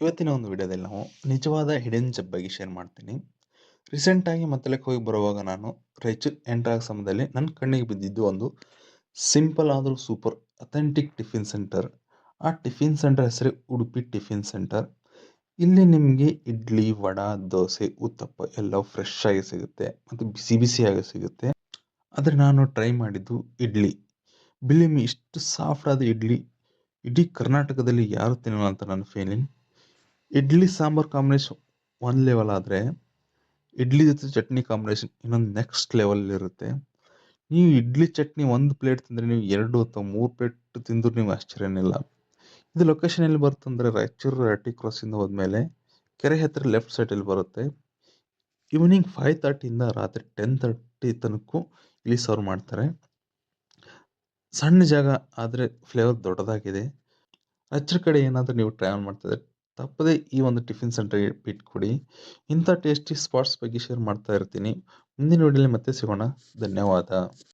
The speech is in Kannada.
ಇವತ್ತಿನ ಒಂದು ವಿಡಿಯೋದಲ್ಲಿ ನಾವು ನಿಜವಾದ ಹಿಡನ್ ಜಬ್ ಬಗ್ಗೆ ಶೇರ್ ಮಾಡ್ತೀನಿ. ರೀಸೆಂಟಾಗಿ ಮತ್ತಲಕ್ಕೆ ಹೋಗಿ ಬರುವಾಗ ನಾನು ರೈಚೂರ್ ಎಂಟ್ರಾಗ ಸಮಯದಲ್ಲಿ ನನ್ನ ಕಣ್ಣಿಗೆ ಬಿದ್ದಿದ್ದು ಒಂದು ಸಿಂಪಲ್ ಆದರೂ ಸೂಪರ್ ಅಥೆಂಟಿಕ್ ಟಿಫಿನ್ ಸೆಂಟರ್ ಆ ಟಿಫಿನ್ ಸೆಂಟರ್ ಹೆಸರು ಉಡುಪಿ ಟಿಫಿನ್ ಸೆಂಟರ್ ಇಲ್ಲಿ ನಿಮಗೆ ಇಡ್ಲಿ, ವಡ, ದೋಸೆ, ಉತ್ತಪ್ಪ ಎಲ್ಲ ಫ್ರೆಶ್ ಆಗಿ ಸಿಗುತ್ತೆ ಮತ್ತು ಬಿಸಿ ಬಿಸಿಯಾಗಿ ಸಿಗುತ್ತೆ. ಆದರೆ ನಾನು ಟ್ರೈ ಮಾಡಿದ್ದು ಇಡ್ಲಿ. ಬಿಲಿಮಿ ಇಷ್ಟು ಸಾಫ್ಟ್ ಆದ ಇಡ್ಲಿ ಇಡೀ ಕರ್ನಾಟಕದಲ್ಲಿ ಯಾರು ತಿನ್ನಲ್ಲ ಅಂತ ನನ್ನ ಫೀಲಿಂಗ್ ಇಡ್ಲಿ ಸಾಂಬಾರ್ ಕಾಂಬಿನೇಷನ್ ಒಂದು ಲೆವೆಲ್ ಆದರೆ ಇಡ್ಲಿ ಜೊತೆ ಚಟ್ನಿ ಕಾಂಬಿನೇಷನ್ ಇನ್ನೊಂದು ನೆಕ್ಸ್ಟ್ ಲೆವೆಲ್ ಇರುತ್ತೆ. ನೀವು ಇಡ್ಲಿ ಚಟ್ನಿ ಒಂದು ಪ್ಲೇಟ್ ತಿಂದರೆ ನೀವು ಎರಡು ಅಥವಾ ಮೂರು ಪ್ಲೇಟ್ ತಿಂದರೂ ನೀವು ಆಶ್ಚರ್ಯನಿಲ್ಲ ಇದು ಲೊಕೇಶನ್ ಎಲ್ಲಿ ಬರುತ್ತೆ ಅಂದರೆ ರಾಯಚೂರು ರಟ್ಟಿ ಕ್ರಾಸಿಂದ ಹೋದ್ಮೇಲೆ ಕೆರೆ ಹತ್ತಿರ ಲೆಫ್ಟ್ ಸೈಡಲ್ಲಿ ಬರುತ್ತೆ. ಈವ್ನಿಂಗ್ ಫೈವ್ ತರ್ಟಿಯಿಂದ ರಾತ್ರಿ ಟೆನ್ ತರ್ಟಿ ತನಕ ಇಲ್ಲಿ ಸರ್ವ್ ಮಾಡ್ತಾರೆ. ಸಣ್ಣ ಜಾಗ ಆದರೆ ಫ್ಲೇವರ್ ದೊಡ್ಡದಾಗಿದೆ. ರಾಯಚೂರು ಕಡೆ ಏನಾದರೂ ನೀವು ಟ್ರಾವೆಲ್ ಮಾಡ್ತಿದ್ರೆ ತಪ್ಪದೇ ಈ ಒಂದು ಟಿಫಿನ್ ಸೆಂಟರ್ ಕೊಡಿ. ಇಂಥ ಟೇಸ್ಟಿ ಸ್ಪಾಟ್ಸ್ ಬಗ್ಗೆ ಶೇರ್ ಮಾಡ್ತಾ ಇರ್ತೀನಿ. ಮುಂದಿನ ವಿಡಿಯೋಲಿ ಮತ್ತೆ ಸಿಗೋಣ. ಧನ್ಯವಾದ.